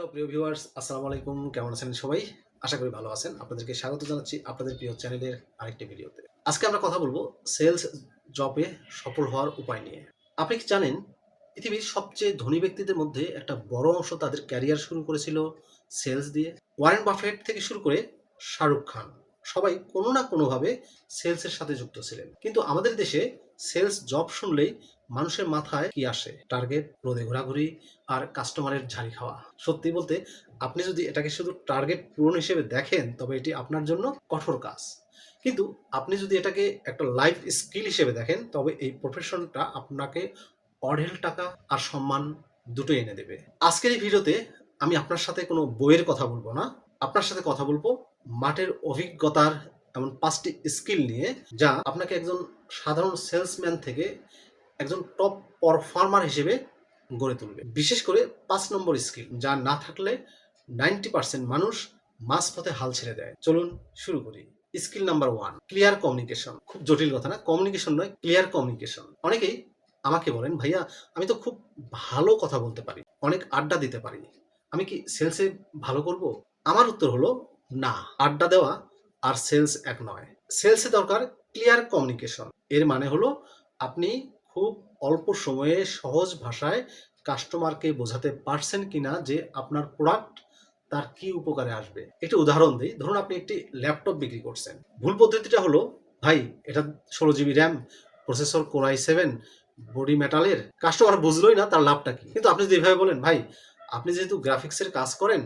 Hello প্রিয় viewers আসসালামু আলাইকুম। কেমন আছেন সবাই? আশা করি ভালো আছেন। আপনাদেরকে স্বাগত জানাচ্ছি আপনাদের প্রিয় চ্যানেলের আরেকটি ভিডিওতে। আজকে আমরা কথা বলব সেলস জবে সফল হওয়ার উপায় নিয়ে। আপনি কি জানেন, পৃথিবীর সবচেয়ে ধনী ব্যক্তিদের মধ্যে একটা বড় অংশ তাদের ক্যারিয়ার শুরু করেছিল সেলস দিয়ে। ওয়ারেন বাফেট থেকে শুরু করে শাহরুখ খান। সবাই কোনো না কোনোভাবে সেলসের সাথে যুক্ত ছিলেন। কিন্তু আমাদের দেশে সেলস জব শুনলেই মানুষের মাথায় কি আসে? টার্গেট রোদে ঘোরাঘুরি আর কাস্টমারের ঝাড়ি খাওয়া। সত্যি বলতে, আপনি যদি এটাকে শুধু টার্গেট পূরণ হিসেবে দেখেন, তবে এটি আপনার জন্য কঠোর কাজ। কিন্তু আপনি যদি এটাকে একটা লাইফ স্কিল হিসেবে দেখেন, তবে এই প্রফেশনটা আপনাকে অঢেল টাকা আর সম্মান দুটো এনে দেবে। আজকের এই ভিডিওতে আমি আপনার সাথে কোনো বইয়ের কথা বলব না। আপনার সাথে কথা বলব মাঠের অভিজ্ঞতার এমন পাঁচটি স্কিল নিয়ে, যা আপনাকে একজন সাধারণ সেলসম্যান থেকে একজন টপ পারফর্মার হিসেবে গড়ে তুলবে। বিশেষ করে পাঁচ নম্বর স্কিল যা না থাকলে নাইনটি পার্সেন্ট মানুষ মাঝপথে হাল ছেড়ে দেয়। চলুন শুরু করি। Skill number one clear communication খুব জটিল কথা না কমিউনিকেশন নয় ক্লিয়ার কমিউনিকেশন অনেকেই আমাকে বলেন, ভাইয়া, আমি তো খুব ভালো কথা বলতে পারি, অনেক আড্ডা দিতে পারি। আমি কি সেলসে ভালো করব? আমার উত্তর হলো, না, আড্ডা দেওয়া আর সেলস এক নয়। সেলসে দরকার ক্লিয়ার কমিউনিকেশন এর মানে হলো আপনি খুব অল্প সময়ে সহজ ভাষায় কাস্টমারকে বোঝাতে পারছেন কিনা যে আপনার প্রোডাক্ট তার কি উপকারে আসবে। একটি উদাহরণ দিই, ধরুন আপনি একটি ল্যাপটপ বিক্রি করছেন। ভুল পদ্ধতিটা হলো, ভাই, এটা ষোলো GB RAM processor core i seven body মেটালের কাস্টমার বুঝলোই না তার লাভটা কি। কিন্তু আপনি যদি এভাবে বলেন, ভাই, আপনি যেহেতু গ্রাফিক্সের কাজ করেন,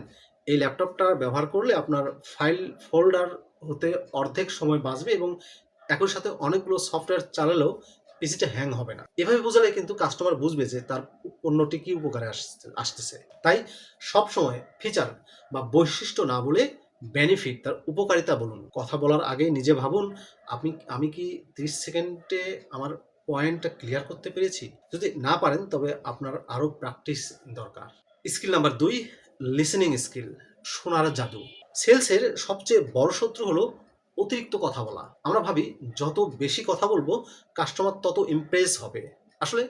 এই ল্যাপটপটা ব্যবহার করলে আপনার ফাইল ফোল্ডার হতে অর্ধেক সময় বাঁচবে এবং একই সাথে অনেকগুলো সফটওয়্যার চালালেও পিসিটা হ্যাং হবে না। এভাবে বোঝালে কিন্তু কাস্টমার বুঝবে যে তার পণ্যটি কি উপকারে আসতে আসতেছে। তাই সব সময় ফিচার বা বৈশিষ্ট্য না বলে বেনিফিট তার উপকারিতা বলুন। কথা বলার আগে নিজে ভাবুন, আপনি, আমি কি তিরিশ সেকেন্ডে আমার পয়েন্টটা ক্লিয়ার করতে পেরেছি? যদি না পারেন, তবে আপনার আরও প্র্যাকটিস দরকার। স্কিল নাম্বার দুই লিসেনিং স্কিল শোনার জাদু। সেলসের সবচেয়ে বড় শত্রু হলো অতিরিক্ত কথা বলা। আমরা ভাবি, যত বেশি কথা বলব কাস্টমার তত ইমপ্রেস হবে। আসলে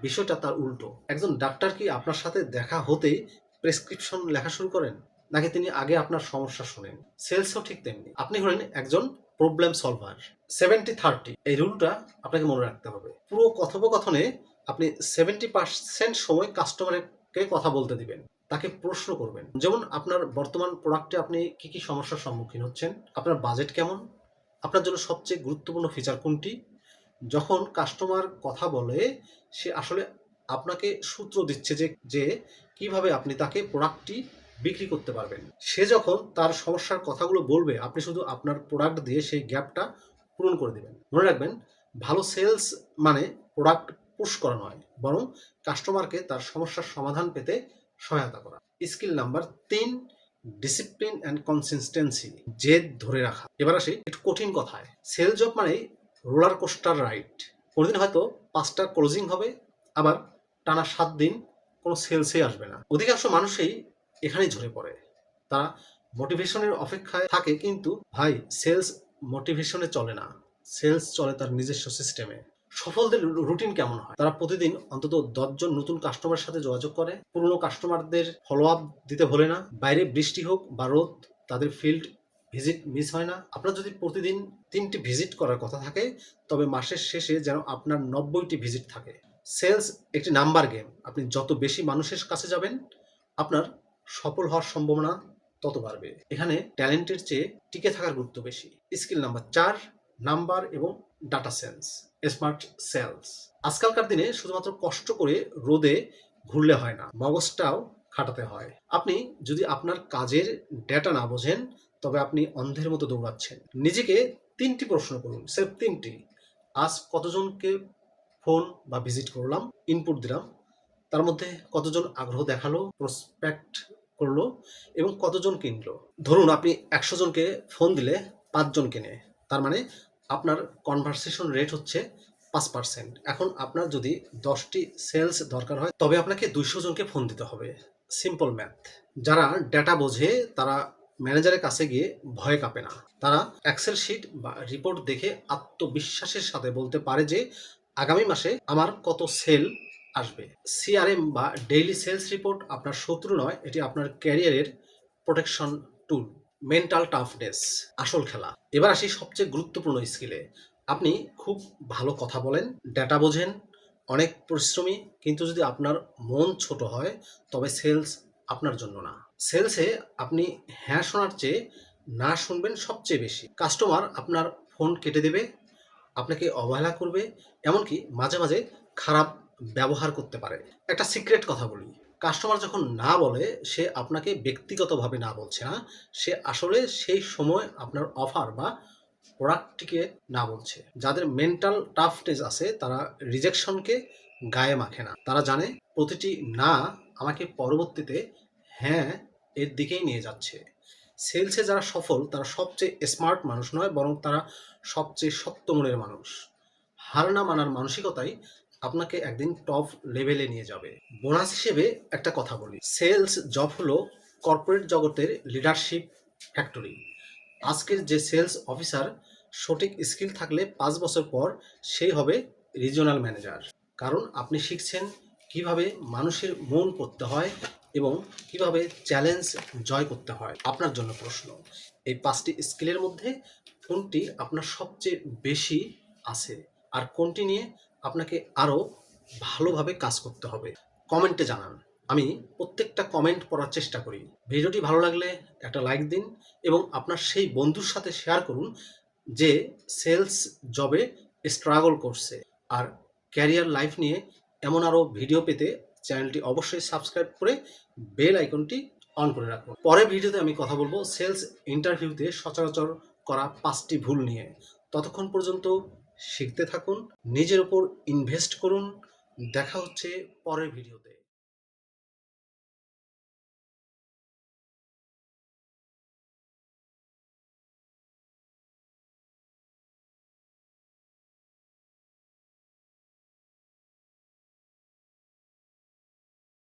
বিষয়টা তার উল্টো। একজন ডাক্তার কি আপনার সাথে দেখা হতেই প্রেসক্রিপশন লেখা শুরু করেন? নাকি তিনি আগে আপনার সমস্যা শোনেন? সেলসও ঠিক তেমনি। আপনি হলেন একজন প্রবলেম সলভার সেভেন্টি থার্টি এই রুলটা আপনাকে মনে রাখতে হবে। পুরো কথোপকথনে আপনি সেভেন্টি পার্সেন্ট সময় কাস্টমারকে কথা বলতে দিবেন। তাকে প্রশ্ন করবেন। যেমন আপনার বর্তমান প্রোডাক্টে আপনি কি কি সমস্যার সম্মুখীন হচ্ছেন? আপনার বাজেট কেমন? আপনার জন্য সবচেয়ে গুরুত্বপূর্ণ ফিচার কোনটি? যখন কাস্টমার কথা বলে, সে আসলে আপনাকে সূত্র দিচ্ছে যে যে কীভাবে আপনি তাকে প্রোডাক্টটি বিক্রি করতে পারবেন। সে যখন তার সমস্যার কথাগুলো বলবে, আপনি শুধু আপনার প্রোডাক্ট দিয়ে সেই গ্যাপটা পূরণ করে দেবেন। মনে রাখবেন, ভালো সেলস মানে প্রোডাক্ট পুশ করা নয়, বরং কাস্টমারকে তার সমস্যার সমাধান পেতে সহায়তা করা। স্কিল নাম্বার তিন ডিসিপ্লিন অ্যান্ড কনসিস্টেন্সি জেদ ধরে রাখা। এবার আসি একটু কঠিন কথায়। সেল জব মানে রোলার কোস্টার রাইড কোনোদিন হয়তো পাঁচটা ক্লোজিং হবে, আবার টানা সাত দিন কোনো সেলসে আসবে না। অধিকাংশ মানুষই এখানেই ঝরে পড়ে। তারা মোটিভেশনের অপেক্ষায় থাকে কিন্তু, ভাই সেলস মোটিভেশনে চলে না। সেলস চলে তার নিজস্ব সিস্টেমে সফলদের রুটিন কেমন হয়? তারা প্রতিদিন অন্তত দশজন নতুন কাস্টমার সাথে যোগাযোগ করে। পুরনো কাস্টমারদের ফলো আপ দিতে ভোলে না। বাইরে বৃষ্টি হোক বা রোদ, তাদের ফিল্ড ভিজিট মিস হয় না। আপনার যদি প্রতিদিন তিনটি ভিজিট করার কথা থাকে, তবে মাসের শেষে যেন আপনার নব্বইটি ভিজিট থাকে। সেলস একটি নাম্বার গেম আপনি যত বেশি মানুষের কাছে যাবেন, আপনার সফল হওয়ার সম্ভাবনা তত বাড়বে। এখানে ট্যালেন্টের চেয়ে টিকে থাকার গুরুত্ব বেশি। স্কিল নাম্বার চার নাম্বার এবং ডাটা সেন্স স্মার্ট সেলস আজকালকার দিনে শুধুমাত্র কষ্ট করে রোদে ঘুরলে হয় না, মগজটাও খাটাতে হয়। আপনি যদি আপনার কাজের ডেটা না বোঝেন, তবে আপনি অন্ধের মতো দৌড়াচ্ছেন। নিজেকে তিনটি প্রশ্ন করুন সেফ তিনটি। আজ কতজনকে ফোন বা ভিজিট করলাম ইনপুট দিলাম, তার মধ্যে কতজন আগ্রহ দেখাল প্রসপেক্ট করল এবং কতজন কিনলো? ধরুন আপনি একশো জনকে ফোন দিলে পাঁচজন কেনে তার মানে আপনার কনভারসেশন রেট হচ্ছে পাঁচ পার্সেন্ট এখন আপনার যদি দশটি সেলস দরকার হয়, তবে আপনাকে দুইশো জনকে ফোন দিতে হবে। সিম্পল ম্যাথ যারা ডেটা বোঝে, তারা ম্যানেজারের কাছে গিয়ে ভয় কাঁপে না। তারা এক্সেল শিট বা রিপোর্ট দেখে আত্মবিশ্বাসের সাথে বলতে পারে যে, আগামী মাসে আমার কত সেল আসবে? সিআরএম বা ডেইলি সেলস রিপোর্ট আপনার শত্রু নয়, এটি আপনার ক্যারিয়ারের প্রোটেকশন টুল মেন্টাল টাফনেস আসল খেলা। এবার আসি সবচেয়ে গুরুত্বপূর্ণ স্কিলে আপনি খুব ভালো কথা বলেন ডেটা বোঝেন, অনেক পরিশ্রমী, কিন্তু যদি আপনার মন ছোট হয়, তবে সেলস আপনার জন্য না। সেলসে আপনি হ্যাঁ শোনার চেয়ে না শুনবেন সবচেয়ে বেশি। কাস্টমার আপনার ফোন কেটে দেবে, আপনাকে অবহেলা করবে, এমনকি মাঝে মাঝে খারাপ ব্যবহার করতে পারে। একটা সিক্রেট কথা বলি। কাস্টমার যখন না বলে, সে আপনাকে ব্যক্তিগতভাবে না বলছে না। সে আসলে সেই সময় আপনার অফার বা প্রোডাক্টটিকে না বলছে। যাদের মেন্টাল টাফনেস আছে, তারা রিজেকশনকে গায়ে মাখে না। তারা জানে প্রতিটি না আমাকে পরবর্তীতে হ্যাঁ এর দিকেই নিয়ে যাচ্ছে। সেলসে যারা সফল, তারা সবচেয়ে স্মার্ট মানুষ নয়, বরং তারা সবচেয়ে শক্ত মনের মানুষ। হার না মানার মানসিকতাই আপনাকে একদিন টপ লেভেলে নিয়ে যাবে। বোনাস হিসেবে একটা কথা বলি। সেলস জব হলো কর্পোরেট জগতের লিডারশিপ ফ্যাক্টরি আজকের যে সেলস অফিসার সঠিক স্কিল থাকলে পাঁচ বছর পর সেই হবে রিজিওনাল ম্যানেজার কারণ আপনি শিখছেন কীভাবে মানুষের মন করতে হয় এবং কীভাবে চ্যালেঞ্জ জয় করতে হয়। আপনার জন্য প্রশ্ন। এই পাঁচটি স্কিলের মধ্যে কোনটি আপনার সবচেয়ে বেশি আছে? আর কোনটি নিয়ে আপনাকে আরও ভালোভাবে কাজ করতে হবে। কমেন্টে জানান। আমি প্রত্যেকটা কমেন্ট পড়ার চেষ্টা করি। ভিডিওটি ভালো লাগলে একটা লাইক দিন এবং আপনার সেই বন্ধুর সাথে শেয়ার করুন যে সেলস জবে স্ট্রাগল করছে। আর ক্যারিয়ার লাইফ নিয়ে এমন আরও ভিডিও পেতে চ্যানেলটি অবশ্যই সাবস্ক্রাইব করে বেল আইকনটি অন করে রাখুন। পরের ভিডিওতে আমি কথা বলব সেলস ইন্টারভিউতে সচরাচর করা পাঁচটি ভুল নিয়ে। ততক্ষণ পর্যন্ত শিখতে থাকুন নিজের উপর ইনভেস্ট করুন। দেখা হচ্ছে পরের ভিডিওতে